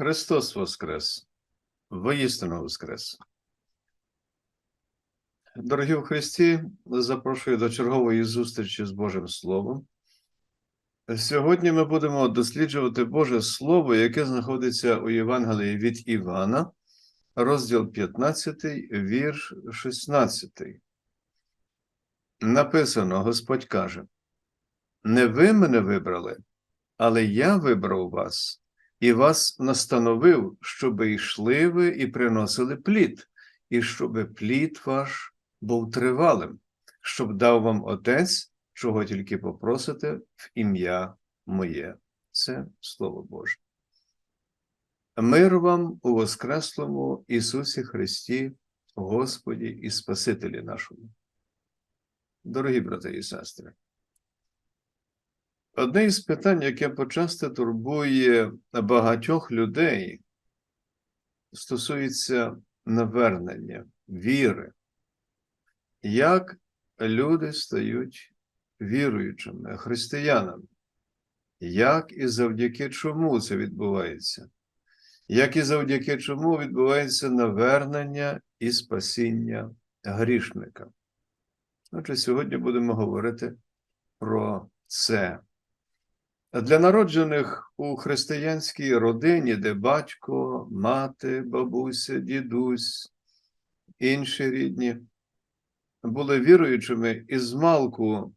Христос Воскрес, воістину Воскрес. Дорогі в Христі, запрошую до чергової зустрічі з Божим Словом. Сьогодні ми будемо досліджувати Боже Слово, яке знаходиться у Євангелії від Івана, розділ 15, вірш 16. Написано: Господь каже: Не ви мене вибрали, але я вибрав вас і вас настановив, щоби йшли ви і приносили плід, і щоби плід ваш був тривалим, щоб дав вам Отець, чого тільки попросите в ім'я моє. Це Слово Боже. Мир вам у Воскреслому Ісусі Христі, Господі і Спасителі нашому. Дорогі брати і сестри, Одне із питань, яке почасто турбує багатьох людей, стосується навернення, віри. Як люди стають віруючими, християнами? Як і завдяки чому це відбувається? Як і завдяки чому відбувається навернення і спасіння грішника? Отже, сьогодні будемо говорити про це. Для народжених у християнській родині, де батько, мати, бабуся, дідусь, інші рідні були віруючими, і змалку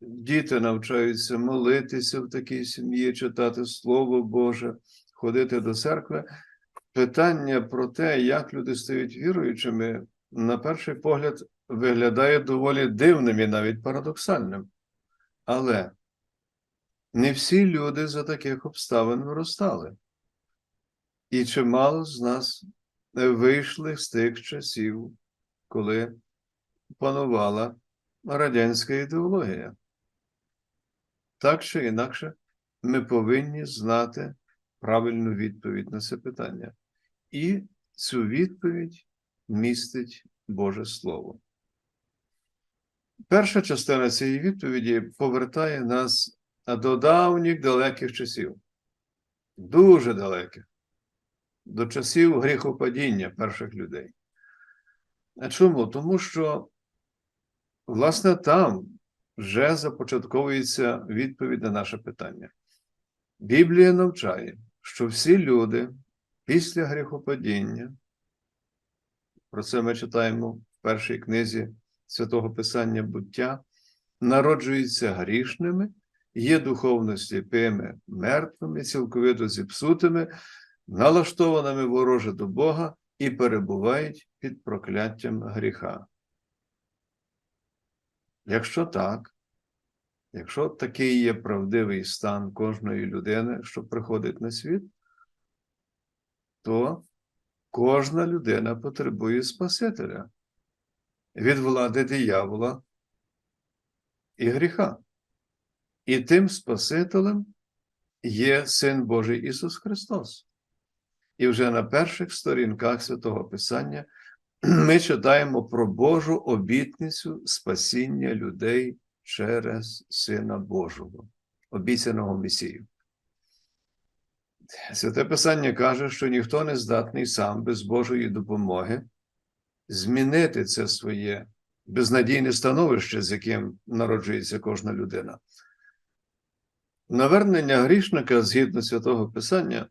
діти навчаються молитися в такій сім'ї, читати Слово Боже, ходити до церкви. Питання про те, як люди стають віруючими, на перший погляд, виглядає доволі дивним і навіть парадоксальним. Але не всі люди за таких обставин виростали. І чимало з нас вийшли з тих часів, коли панувала радянська ідеологія. Так чи інакше, ми повинні знати правильну відповідь на це питання. І цю відповідь містить Боже Слово. Перша частина цієї відповіді повертає нас до давніх далеких часів, дуже далеких, до часів гріхопадіння перших людей. А чому? Тому що, власне, там вже започатковується відповідь на наше питання. Біблія навчає, що всі люди після гріхопадіння, про це ми читаємо в першій книзі святого Писання буття, народжуються грішними є духовно сліпими, мертвими, цілковито зіпсутими, налаштованими вороже до Бога і перебувають під прокляттям гріха. Якщо так, якщо такий є правдивий стан кожної людини, що приходить на світ, то кожна людина потребує Спасителя від влади диявола і гріха. І тим Спасителем є Син Божий Ісус Христос. І вже на перших сторінках Святого Писання ми читаємо про Божу обітницю спасіння людей через Сина Божого, обіцяного Месію. Святе Писання каже, що ніхто не здатний сам без Божої допомоги змінити це своє безнадійне становище, з яким народжується кожна людина. Навернення грішника згідно святого Писання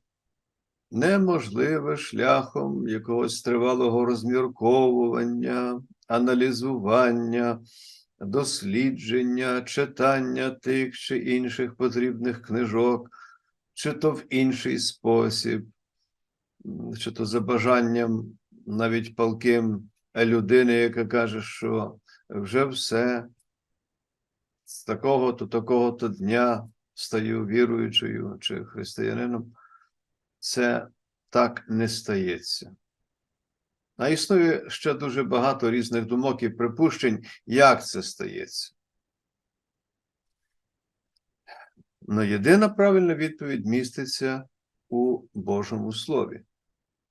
неможливе шляхом якогось тривалого розмірковування, аналізування, дослідження, читання тих чи інших потрібних книжок, чи то в інший спосіб, чи то за бажанням навіть палким людини, яка каже, що вже все з такого-то, такого-то дня стаю віруючою чи християнином, це так не стається. А існує ще дуже багато різних думок і припущень, як це стається. Но єдина правильна відповідь міститься у Божому Слові.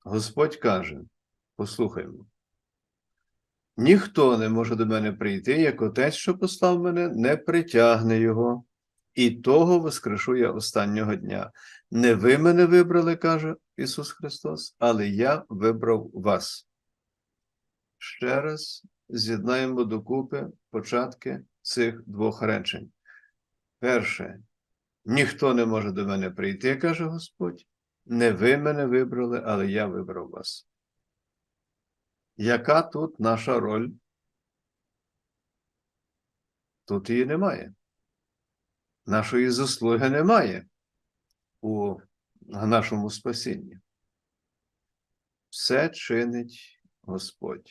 Господь каже: послухаймо. Ніхто не може до мене прийти, як отець, що послав мене, не притягне його, і того воскрешу я останнього дня. Не ви мене вибрали, каже, Ісус Христос, але я вибрав вас. Ще раз з'єднаємо докупи початки цих двох речень. Перше, ніхто не може до мене прийти, каже Господь. Не ви мене вибрали, але я вибрав вас. Яка тут наша роль? Тут її немає. Нашої заслуги немає у нашому спасінні. Все чинить Господь.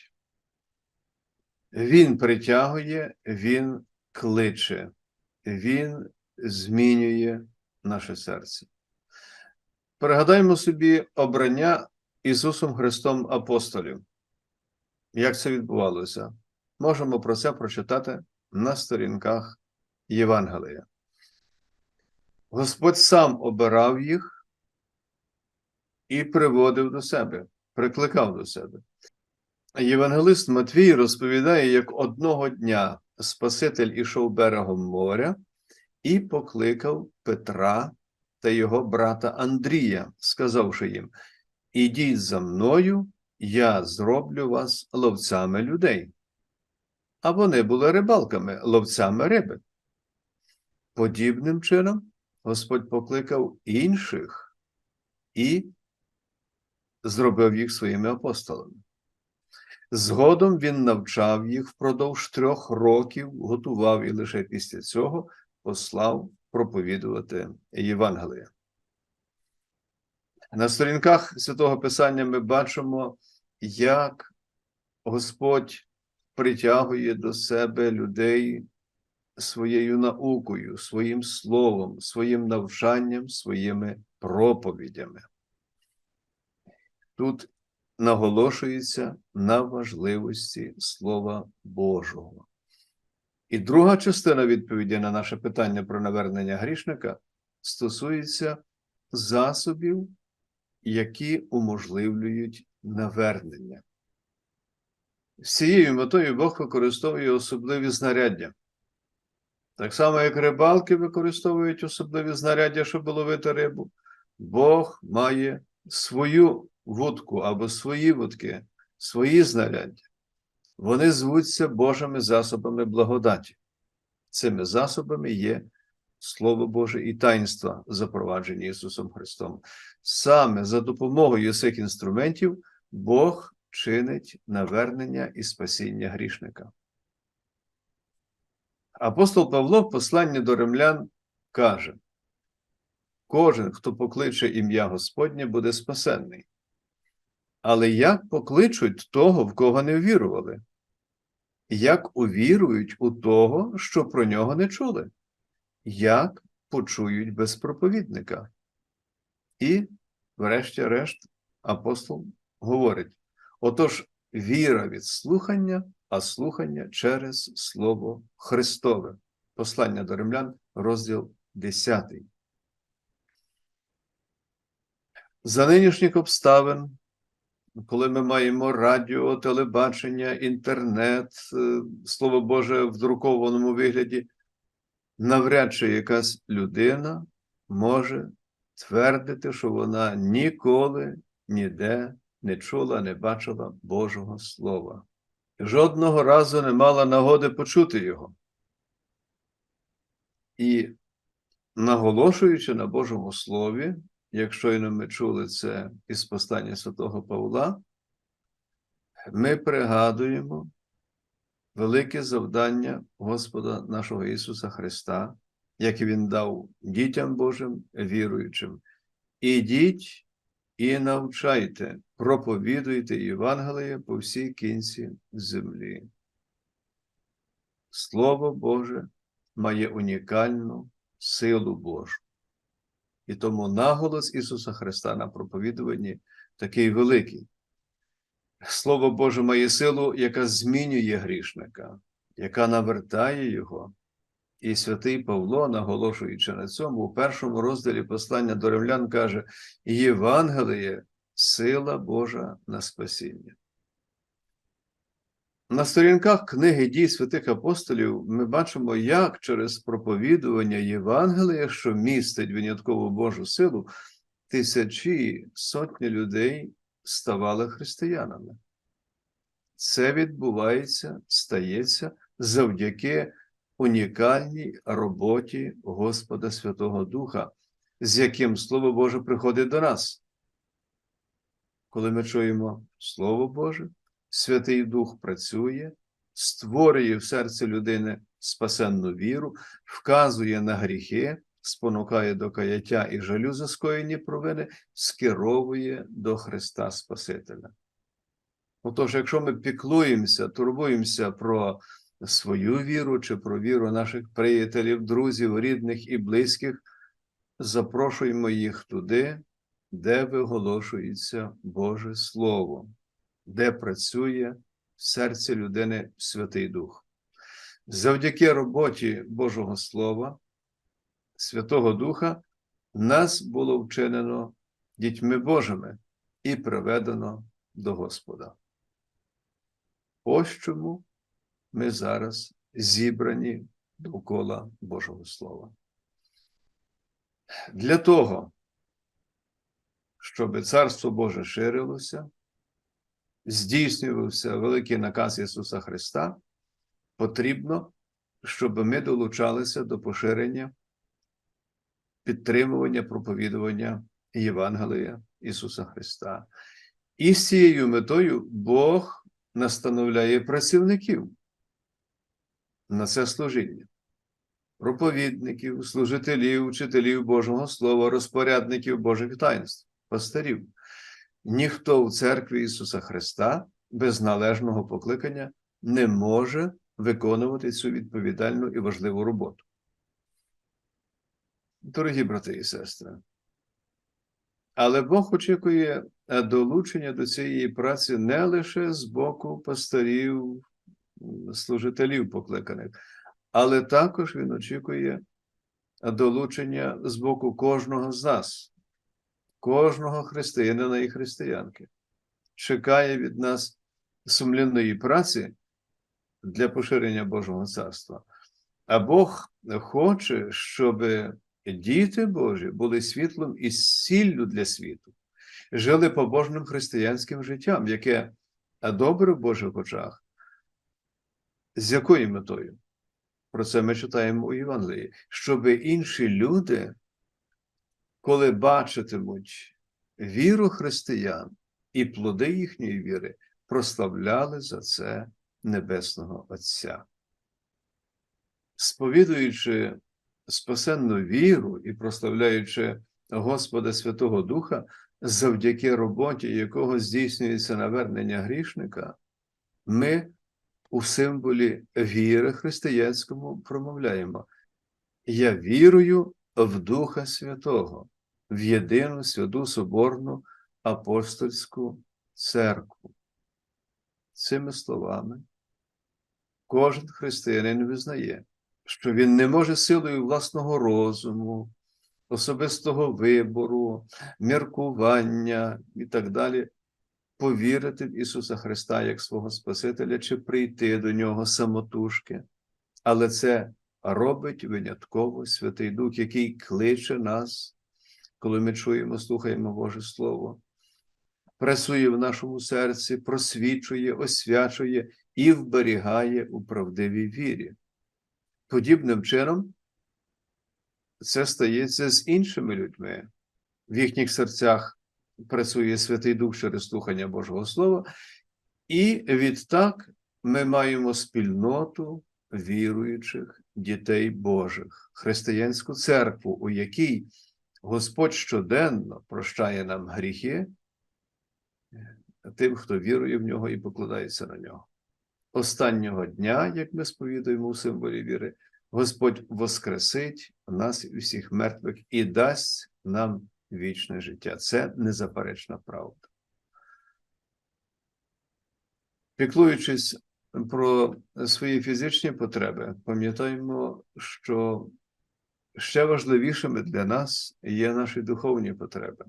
Він притягує, Він кличе, Він змінює наше серце. Пригадаймо собі обрання Ісусом Христом апостолів. Як це відбувалося? Можемо про це прочитати на сторінках Євангелія. Господь сам обирав їх і приводив до себе, прикликав до себе. Євангелист Матвій розповідає, як одного дня Спаситель ішов берегом моря і покликав Петра та його брата Андрія, сказавши їм: Ідіть за мною, я зроблю вас ловцями людей. А вони були рибалками, ловцями риби. Подібним чином Господь покликав інших і зробив їх своїми апостолами. Згодом він навчав їх впродовж трьох років, готував і лише після цього послав проповідувати Євангелія. На сторінках Святого Писання ми бачимо, як Господь притягує до себе людей своєю наукою, своїм словом, своїм навчанням, своїми проповідями. Тут наголошується на важливості Слова Божого. І друга частина відповіді на наше питання про навернення грішника стосується засобів, які уможливлюють навернення. З цією метою Бог використовує особливі знаряддя. Так само, як рибалки використовують особливі знаряддя, щоб ловити рибу, Бог має свою вудку або свої вудки, свої знаряддя. Вони звуться Божими засобами благодаті. Цими засобами є Слово Боже і таїнства, запроваджені Ісусом Христом. Саме за допомогою цих інструментів Бог чинить навернення і спасіння грішника. Апостол Павло в посланні до римлян каже: кожен, хто покличе ім'я Господнє, буде спасенний. Але як покличуть того, в кого не ввірували? Як увірують у того, що про нього не чули? Як почують без проповідника? І, врешті-решт, апостол говорить: отож, віра від слухання, а слухання через Слово Христове. Послання до римлян, розділ 10. За нинішніх обставин коли ми маємо радіо, телебачення, інтернет, е, слово Боже в друкованому вигляді, навряд чи якась людина може твердити, що вона ніколи ніде не чула, не бачила Божого Слова. Жодного разу не мала нагоди почути його. І наголошуючи на Божому Слові, якщо і ми чули це із постання святого Павла, ми пригадуємо велике завдання Господа нашого Ісуса Христа, яке Він дав дітям Божим, віруючим. Ідіть і навчайте, проповідуйте Євангеліє по всій кінці землі. Слово Боже має унікальну силу Божу. І тому наголос Ісуса Христа на проповідуванні такий великий. Слово Боже має силу, яка змінює грішника, яка навертає Його. І святий Павло, наголошуючи на цьому, у першому розділі послання до римлян каже: Євангеліє сила Божа на спасіння. На сторінках книги дій святих апостолів ми бачимо, як через проповідування Євангелія, що містить виняткову Божу силу, тисячі, сотні людей ставали християнами. Це відбувається, стається завдяки унікальній роботі Господа Святого Духа, з яким Слово Боже приходить до нас. Коли ми чуємо Слово Боже, Святий Дух працює, створює в серці людини спасенну віру, вказує на гріхи, спонукає до каяття і жалю за скоєні провини, скеровує до Христа Спасителя. Отож, якщо ми піклуємося, турбуємося про свою віру чи про віру наших приятелів, друзів, рідних і близьких, запрошуємо їх туди, де виголошується Боже Слово, де працює в серці людини Святий Дух. Завдяки роботі Божого Слова, Святого Духа, нас було вчинено дітьми Божими і приведено до Господа. Ось чому ми зараз зібрані довкола Божого Слова. Для того, щоб Царство Боже ширилося, здійснювався великий наказ Ісуса Христа, потрібно, щоб ми долучалися до поширення, підтримування, проповідування Євангелія Ісуса Христа. І з цією метою Бог настановляє працівників на це служіння. Проповідників, служителів, учителів Божого Слова, розпорядників Божих таїнств, пастирів. Ніхто в церкві Ісуса Христа без належного покликання не може виконувати цю відповідальну і важливу роботу. Дорогі брати і сестри, але Бог очікує долучення до цієї праці не лише з боку пастирів, служителів покликаних, але також Він очікує долучення з боку кожного з нас, кожного християнина і християнки. Чекає від нас сумлінної праці для поширення Божого царства. А Бог хоче, щоб діти Божі були світлом і сіллю для світу, жили побожним християнським життям, яке добре в Божих очах. З якою метою? Про це ми читаємо у Євангелії, щоб інші люди, коли бачитимуть віру християн і плоди їхньої віри, прославляли за це Небесного Отця. Сповідуючи спасенну віру і прославляючи Господа Святого Духа, завдяки роботі, якого здійснюється навернення грішника, ми у символі віри християнському промовляємо: Я вірую в Духа Святого, в єдину святу Соборну апостольську церкву. Цими словами кожен християнин визнає, що він не може силою власного розуму, особистого вибору, міркування і так далі повірити в Ісуса Христа як свого Спасителя чи прийти до Нього самотужки. Але це робить винятково Святий Дух, який кличе нас, коли ми чуємо, слухаємо Боже Слово, працює в нашому серці, просвічує, освячує і вберігає у правдивій вірі. Подібним чином, це стається з іншими людьми. В їхніх серцях працює Святий Дух через слухання Божого Слова, і відтак ми маємо спільноту віруючих дітей Божих, християнську церкву, у якій Господь щоденно прощає нам гріхи тим, хто вірує в нього і покладається на нього. Останнього дня, як ми сповідуємо у символі віри, Господь воскресить нас і всіх мертвих і дасть нам вічне життя. Це незаперечна правда. Піклуючись про свої фізичні потреби, пам'ятаємо, що ще важливішими для нас є наші духовні потреби,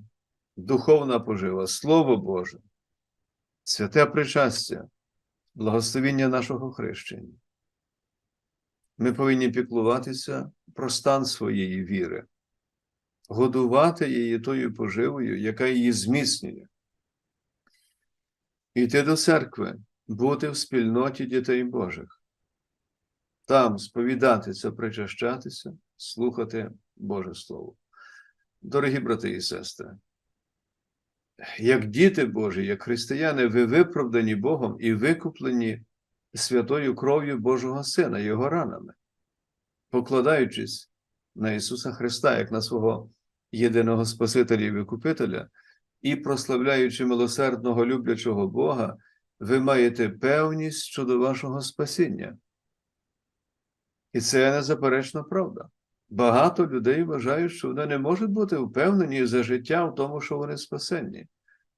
духовна пожива, Слово Боже, святе причастя, благословіння нашого хрещення. Ми повинні піклуватися про стан своєї віри, годувати її тою поживою, яка її зміцнює. Йти до церкви, бути в спільноті дітей Божих, там сповідатися, причащатися, слухати Боже Слово. Дорогі брати і сестри, як діти Божі, як християни, ви виправдані Богом і викуплені святою кров'ю Божого Сина, Його ранами, покладаючись на Ісуса Христа, як на свого єдиного Спасителя і Викупителя, і прославляючи милосердного люблячого Бога, ви маєте певність щодо вашого спасіння. І це незаперечна правда. Багато людей вважають, що вони не можуть бути впевнені за життя в тому, що вони спасенні.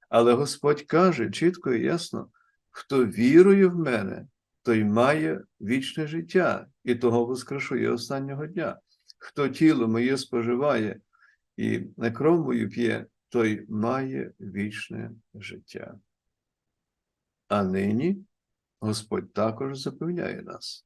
Але Господь каже чітко і ясно: хто вірує в мене, той має вічне життя, і того воскрешує останнього дня. Хто тіло моє споживає і на кров мою п'є, той має вічне життя. А нині Господь також запевняє нас.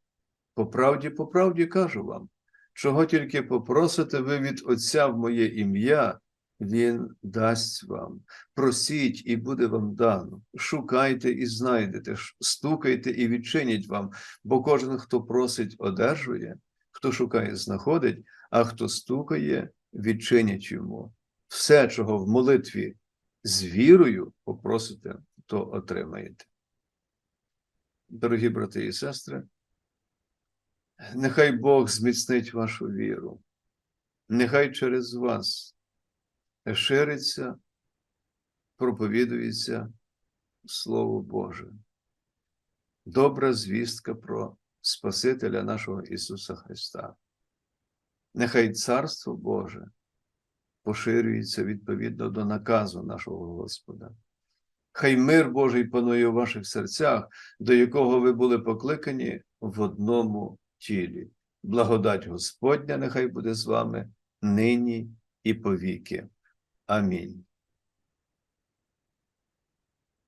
По правді, по правді кажу вам, чого тільки попросите ви від Отця в моє ім'я, Він дасть вам. Просіть, і буде вам дано. Шукайте і знайдете, стукайте і відчинять вам, бо кожен, хто просить, одержує, хто шукає, знаходить, а хто стукає, відчинять йому. Все, чого в молитві з вірою попросите, то отримаєте. Дорогі брати і сестри, Нехай Бог зміцнить вашу віру, нехай через вас шириться, проповідується Слово Боже. Добра звістка про Спасителя нашого Ісуса Христа. Нехай Царство Боже поширюється відповідно до наказу нашого Господа. Хай мир Божий панує у ваших серцях, до якого ви були покликані в одному тілі. Благодать Господня нехай буде з вами нині і повіки. Амінь.